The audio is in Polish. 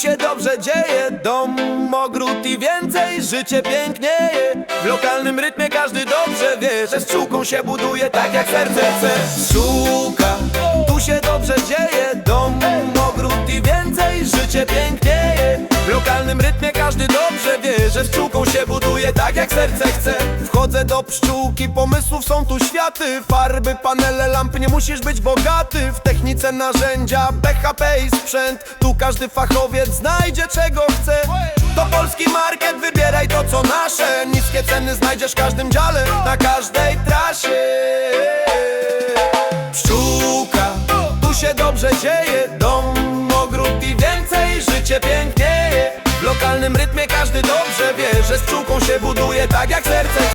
się dobrze dzieje. Dom, ogród i więcej Życie pięknieje. W lokalnym rytmie każdy dobrze wie Że z pszczółką się buduje tak jak serce chce. Pszczółka, tu się dobrze dzieje. Dom, ogród i więcej Życie pięknieje. W lokalnym rytmie każdy dobrze Że pszczółką się buduje tak jak serce chce. Wchodzę do pszczółki, pomysłów są tu światy. Farby, panele, lampy, nie musisz być bogaty. W technice narzędzia, BHP i sprzęt. Tu każdy fachowiec znajdzie czego chce. To polski market, wybieraj to co nasze. Niskie ceny znajdziesz w każdym dziale Na każdej trasie. Pszczółka, tu się dobrze dzieje lokalnym rytmie każdy dobrze wie Że z pszczółką się buduje tak jak serce